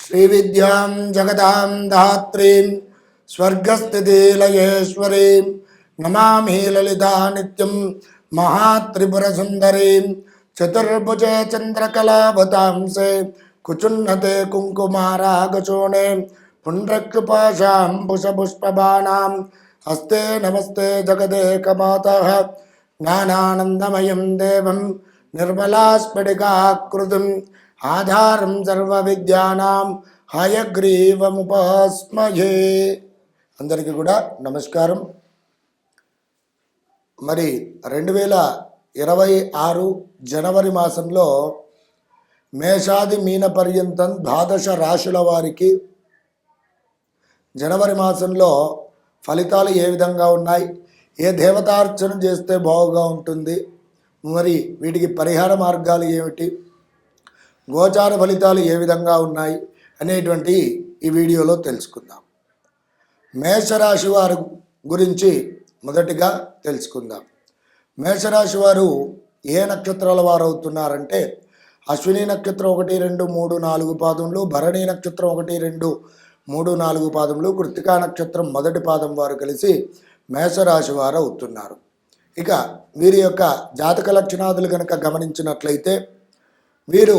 శ్రీవిద్యాం జగదాం ధాత్రీం స్వర్గస్థితిలయేశ్వరీం నమామి లలితా నిత్యం మహాత్రిపురసుందరీం చతుర్భుజే చంద్రకళావతాంసే కుచున్నతే కుంకుమారాగచూణే పుండ్రక్షుపాశాం పుష్పబాణాం హస్తే నమస్తే జగదేకమాత జ్ఞానానందమయం దేవం నిర్మలాస్ఫటికాకృతిం ఆధారం సర్వవిద్యానాం హయగ్రీవముపాస్మయే అందరికీ కూడా నమస్కారం. మరి రెండు వేల ఇరవై ఆరు జనవరి మాసంలో మేషాది మీన పర్యంతం ద్వాదశ రాశుల వారికి జనవరి మాసంలో ఫలితాలు ఏ విధంగా ఉన్నాయి? ఏ దేవతార్చన చేస్తే బాగుగా ఉంటుంది? మరి వీటికి పరిహార మార్గాలు ఏమిటి? గోచార ఫలితాలు ఏ విధంగా ఉన్నాయి అనేటువంటి ఈ వీడియోలో తెలుసుకుందాం. మేషరాశి వారు గురించి మొదటిగా తెలుసుకుందాం. మేషరాశి వారు ఏ నక్షత్రాల వారు అవుతున్నారంటే అశ్విని నక్షత్రం ఒకటి రెండు మూడు నాలుగు పాదములు భరణి నక్షత్రం ఒకటి రెండు మూడు నాలుగు పాదములు కృతికా నక్షత్రం మొదటి పాదం వారు కలిసి మేషరాశి వారు అవుతున్నారు. ఇక వీరి యొక్క జాతక లక్షణాదులు కనుక గమనించినట్లయితే వీరు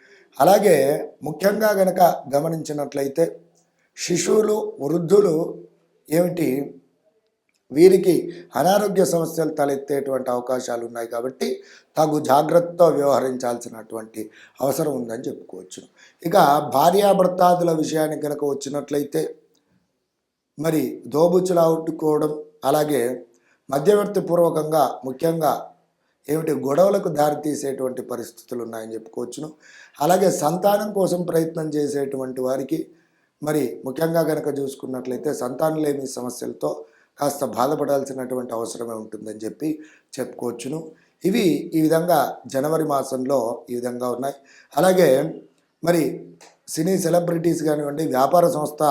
అలాగే ముఖ్యంగా గనక గమనించినట్లయితే శిశువులు వృద్ధులు ఏమిటి? వీరికి అనారోగ్య సమస్యలు తలెత్తేటువంటి అవకాశాలు ఉన్నాయి కాబట్టి తగు జాగ్రత్తతో వ్యవహరించాల్సినటువంటి అవసరం ఉందని చెప్పుకోవచ్చు. ఇక భార్యాభర్తాదుల విషయానికి కనుక వచ్చినట్లయితే మరి దోబుచ్చులాడుకోవడం అలాగే మధ్యవర్తి పూర్వకంగా ముఖ్యంగా ఏమిటి? గొడవలకు దారితీసేటువంటి పరిస్థితులు ఉన్నాయని చెప్పుకోవచ్చును. అలాగే సంతానం కోసం ప్రయత్నం చేసేటువంటి వారికి మరి ముఖ్యంగా కనుక చూసుకున్నట్లయితే సంతానలేమి సమస్యలతో కాస్త బాధపడాల్సినటువంటి అవసరమే ఉంటుందని చెప్పి చెప్పుకోవచ్చును. ఇవి ఈ విధంగా జనవరి మాసంలో ఈ విధంగా ఉన్నాయి. అలాగే మరి సినీ సెలబ్రిటీస్ కానివ్వండి వ్యాపార సంస్థ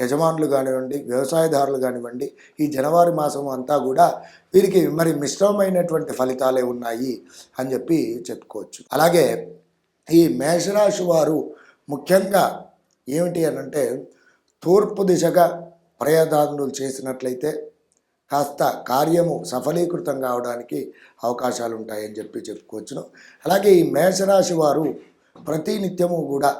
యజమానులు కానివ్వండి వ్యవసాయదారులు కానివ్వండి ఈ జనవరి మాసం అంతా కూడా వీరికి మరి మిశ్రమమైనటువంటి ఫలితాలే ఉన్నాయి అని చెప్పి చెప్పుకోవచ్చు. అలాగే ఈ మేషరాశి వారు ముఖ్యంగా ఏమిటి అని అంటే తూర్పు దిశగా ప్రయత్నాలు చేసినట్లయితే కాస్త కార్యము సఫలీకృతం కావడానికి అవకాశాలు ఉంటాయని చెప్పి చెప్పుకోవచ్చును. అలాగే ఈ మేషరాశి వారు ప్రతి నిత్యము కూడా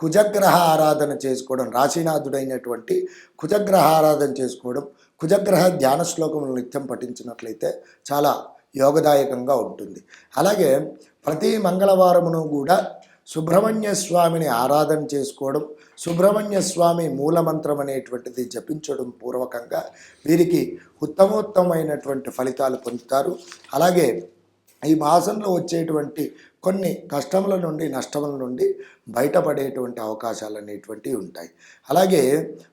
కుజగ్రహ ఆరాధన చేసుకోవడం రాశినాథుడైనటువంటి కుజగ్రహ ఆరాధన చేసుకోవడం కుజగ్రహ ధ్యాన శ్లోకములు నిత్యం పఠించినట్లయితే చాలా యోగదాయకంగా ఉంటుంది. అలాగే ప్రతి మంగళవారమును కూడా సుబ్రహ్మణ్య స్వామిని ఆరాధన చేసుకోవడం సుబ్రహ్మణ్య స్వామి మూలమంత్రం అనేటువంటిది జపించడం పూర్వకంగా వీరికి ఉత్తమోత్తమైనటువంటి ఫలితాలు పొందుతారు. అలాగే ఈ మాసంలో వచ్చేటువంటి కొన్ని కష్టముల నుండి నష్టముల నుండి బయటపడేటువంటి అవకాశాలు అనేటువంటివి ఉంటాయి. అలాగే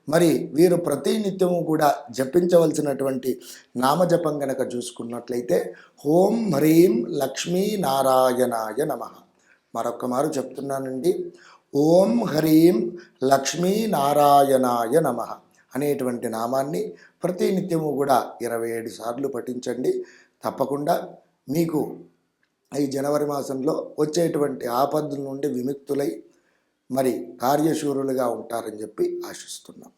మరి వీరు ప్రతినిత్యము కూడా జపించవలసినటువంటి నామజపం గనక చూసుకున్నట్లయితే ఓం హ్రీం లక్ష్మీ నారాయణాయ నమః. మరొక్క మారు చెప్తున్నానండి. ఓం హ్రీం లక్ష్మీ నారాయణాయ నమ అనేటువంటి నామాన్ని ప్రతినిత్యము కూడా ఇరవై ఏడు సార్లు పఠించండి. తప్పకుండా మీకు ఈ జనవరి మాసంలో వచ్చేటువంటి ఆపదల నుండి విముక్తులై మరి కార్యశూరులుగా ఉంటారని చెప్పి ఆశిస్తున్నాం.